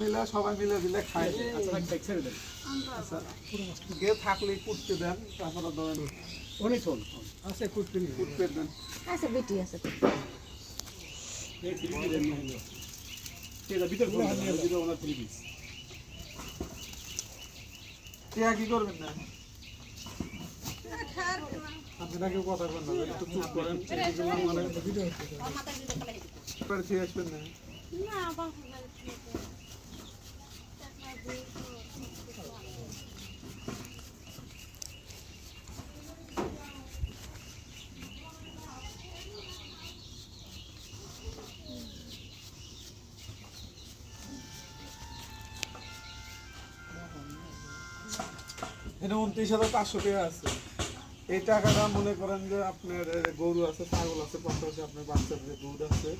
মিলে সবাই মিলে দিলে খায় আচ্ছা ছেড়ে দেন। আচ্ছা থাকলে কুটতে দেন তারপরে ধরেন অনেক শোন আছে কুটতে কুটতে দেন। আছে বেটি আছে। কি করবেন না? আপনারা কেউ কথা বলেন না একটু চুপ করেন। মানে ভিডিও না। এটা উনত্রিশ হাজার পাঁচশো টাকা আছে। এই টাকাটা মনে করেন যে আপনার গরু আছে, ছাগল আছে পাশাপাশি আপনার বাচ্চাদের দুধ আছে।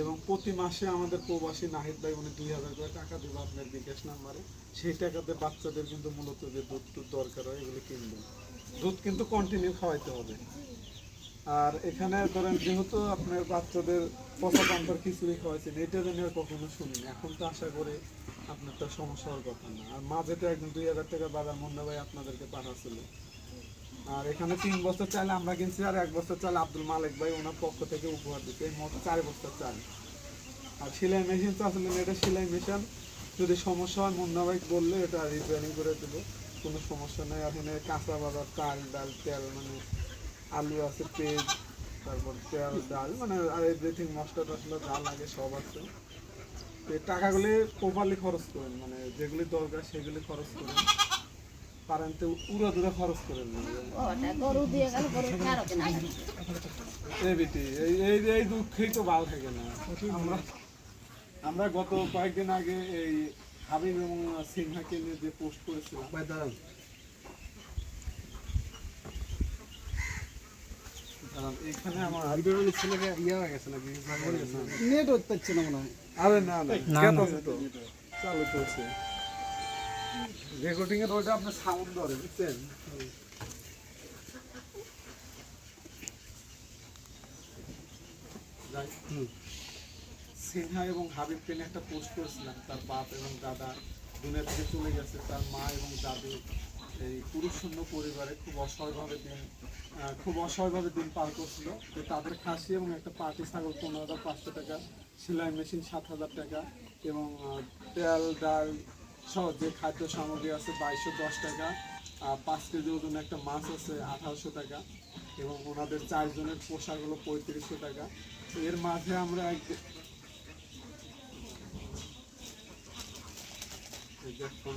এবং প্রতি মাসে আমাদের প্রবাসী নাহিদ ভাই উনি দুই হাজার করে টাকা দেবে আপনার বিকাশ নাম্বারে। সেই টাকাতে বাচ্চাদের কিন্তু মূলত যে দুধ টুধ দরকার হয়, এগুলো কিনবেন। দুধ কিন্তু কন্টিনিউ খাওয়াইতে হবে। আর এখানে ধরেন যেহেতু আপনার বাচ্চাদের পচা পান্তার খিচুড়ি খাওয়াইছেন, এটা যেন কখনো শুনিনি এখন তো আশা করে আপনার তো সমস্যা হওয়ার কথা না। আর মাঝে তো একদম দুই হাজার টাকা বাজার মুন্না ভাই আপনাদেরকে পাঠাচ্ছিল আর এখানে তিন বছর চাইলে আমরা কিনছি আর এক বছর চাইলে আব্দুল মালিক ভাই ওনার পক্ষ থেকে উপহার দিচ্ছে এই মোট চার বছর চাল আর সেলাই মেশিন তো আসলে এটা সেলাই মেশিন। যদি সমস্যা হয়, মুন্না ভাই বললে এটা রিপেয়ারিং করে দেবো। কোনো সমস্যা নেই। এখানে কাঁচা বাজার চাল ডাল তেল মানে আলু আছে পেঁয়াজ তারপর তেল ডাল মানে আর এভরিথিং মশলা টসলা যা লাগে সব আছে। তো এই টাকাগুলি প্রপারলি খরচ করেন মানে যেগুলি দরকার সেগুলি খরচ করেন। পারেন তো উড়া দূরে খরচ করেন কেনা এই এই এই এই দুঃখেই তো ভালো থাকে না। আমরা আমরা গত কয়েকদিন আগে এই হাবিব এবং সিনহাকে নিয়ে যে পোস্ট করেছিলাম ভাই দাঁড়ান কারণ এখানে আমার ভিতরে ছেলেকে ইয়ে হয়ে গেছে নাকি? নেট হচ্ছে না মনে হয়। আরে না না চালু চলছে রেকর্ডিং এর ওটা আপনার সাউন্ড ধরে বুঝছেন? সিনহা এবং হাবিব নিয়ে একটা পোস্ট করেছিলাম তার বাপ এবং দাদা দুনিয়া থেকে চলে গেছে তার মা এবং দাদু। এই পুরুষ শূন্য পরিবারে খুব অসহায়ভাবে দিন খুব অসহায়ভাবে দিন পার করছিল। তো তাদের খাসি এবং একটা পাটি ছাগল পনেরো হাজার পাঁচশো টাকা, সেলাই মেশিন সাত হাজার টাকা এবং তেল, ডাল সহ যে খাদ্য সামগ্রী আছে বাইশশো দশ টাকা পাঁচ কেজি ওজন একটা মাছ আছে আঠারোশো টাকা এবং ওনাদের চারজনের পোশাক হলো পঁয়ত্রিশশো টাকা। এর মাঝে আমরা এক ফোন